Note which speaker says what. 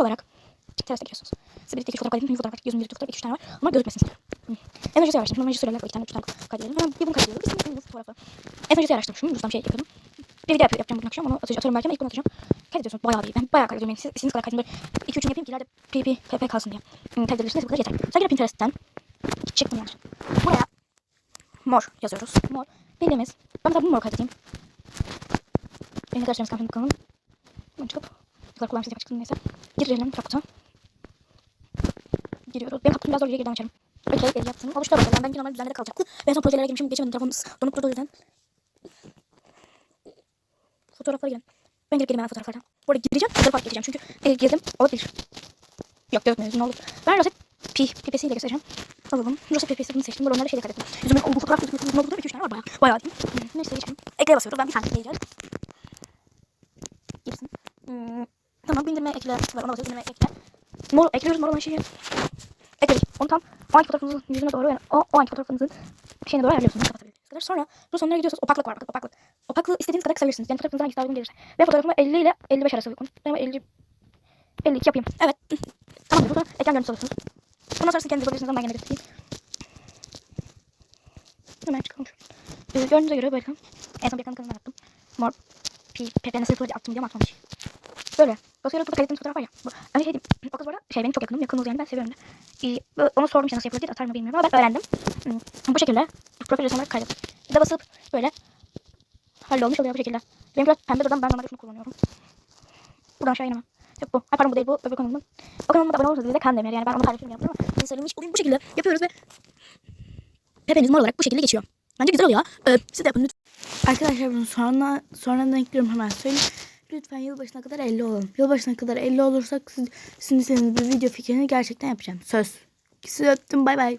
Speaker 1: İlk olarak terasta giriyorsunuz. Size birlikte iki fotoğraf kaydedin. Bir fotoğraf var. Gözüm bir fotoğraf. iki tane var. Ama gözükmesin. Hı. En önce araştırdım. Hemen süreler iki tane üç tane kaydedelim. Hemen bir bunu kaydedelim. Bir bunu fotoğrafı. En önce araştırdım. Şunu Rus'tan şey yapıyordum. Bir video yapacağım bugün akşam. Onu atacağım. Atıyorum belki ama ilk bunu atacağım. Kaydediyorsunuz. Bayağı bir. Ben bayağı kaydediyorum. Yani siz, istediğiniz kadar kaydedin. Böyle iki üçünü yapayım ki ileride pp pp kalsın diye. Hmm, Kaydedilirsiniz. Bu kadar yeter. Sonra Pinterest'ten çıktım yani. Buraya mor yazıyoruz. Mor. Bildiğimiz. Ben mesela bu mor kaydedeyim. Benim arkadaşlarımız kampanya bakalım. Hemen çıkıp. Kadar kullanmışız çıktım neyse. Girelim Rakut'a. Giriyoruz. Benim kapım biraz zor geriden açarım. Okey, el yaptım. Oluştu bakalım. Ben normal düzenlede kalacak. Ben son projelere girmişim. Geçemedim. Telefonumuz donup durdu yüzden. Fotoğraflara girelim. Ben girip geleyim hemen fotoğraflardan. Bu arada gireceğim. Fotoğraf fark edeceğim. Çünkü e, girdim. Olabilir. Yok gözükmüyor. Ne olur. Ben Roset pi, pipesiyle göstereceğim. Alalım. Roset pipesi bunu seçtim. Böyle onları şeyle kaydettim. Yüzümün o bu fotoğraf. Yüzümün olduğu 2-3 tane var. Bayağı. Bayağı değil. Neyse geçelim. Ekleye basıyoruz. Ben bir tane ekleyeceğim. Girsin. Hmm, tamam. Bindirme ekle. Var ona basıyoruz. Bindirme ekle. Mor ekliyoruz. Mor olan şeyi. Ekledik. Onu tam o anki fotoğrafınızın yüzüne doğru yani o, o anki fotoğrafınızın şeyine doğru ayarlıyorsunuz. Kadar. Sonra bu sonlara gidiyorsunuz. Opaklık var. Bakın opaklık. Opaklığı istediğiniz kadar kısabilirsiniz. Yani fotoğrafınızdan hangisi daha uygun gelirse. Ve fotoğrafımı 50 ile 55 arası uygun. Ben 50 52 yapayım. Evet. Tamam. Burada ekran görüntüsü alıyorsunuz. Ondan sonrasını kendiniz yapabilirsiniz ama ben gene göstereyim. Hemen çıkalım şöyle. Ee, gördüğünüze göre bakın. En son bir ekranın kanalına attım. Mor. Pi, PP'ne sıfır diye attım diye atmamış. Böyle. Basıyorum burada kaydettiğimiz fotoğraf var ya. Bu, hani şey diyeyim. O kız bu arada şey benim çok yakınım. Yakınız yani ben seviyorum. Ee, ona sordum işte nasıl yapılır diye atar mı bilmiyorum ama ben öğrendim. Hmm, Bu şekilde profil resim olarak kaydettim. Bir de basıp böyle hallolmuş oluyor bu şekilde. Benim biraz pembe dodam ben normalde şunu kullanıyorum. Buradan aşağı inemem. Yok bu. Ay pardon bu değil bu öbür kanalımın. O kanalıma da abone olursanız de kan demir yani ben onu paylaşırım yaptım ama size hiç bugün bu şekilde yapıyoruz ve Pepeniz mor olarak bu şekilde geçiyor. Bence güzel oluyor. Ee, siz de yapın lütfen.
Speaker 2: Arkadaşlar bunu sonra sonradan ekliyorum hemen söyleyeyim. Lütfen yılbaşına kadar 50 olalım. Yılbaşına kadar 50 olursak siz, sizin bir video fikrini gerçekten yapacağım. Söz. Sizi öptüm bay bay.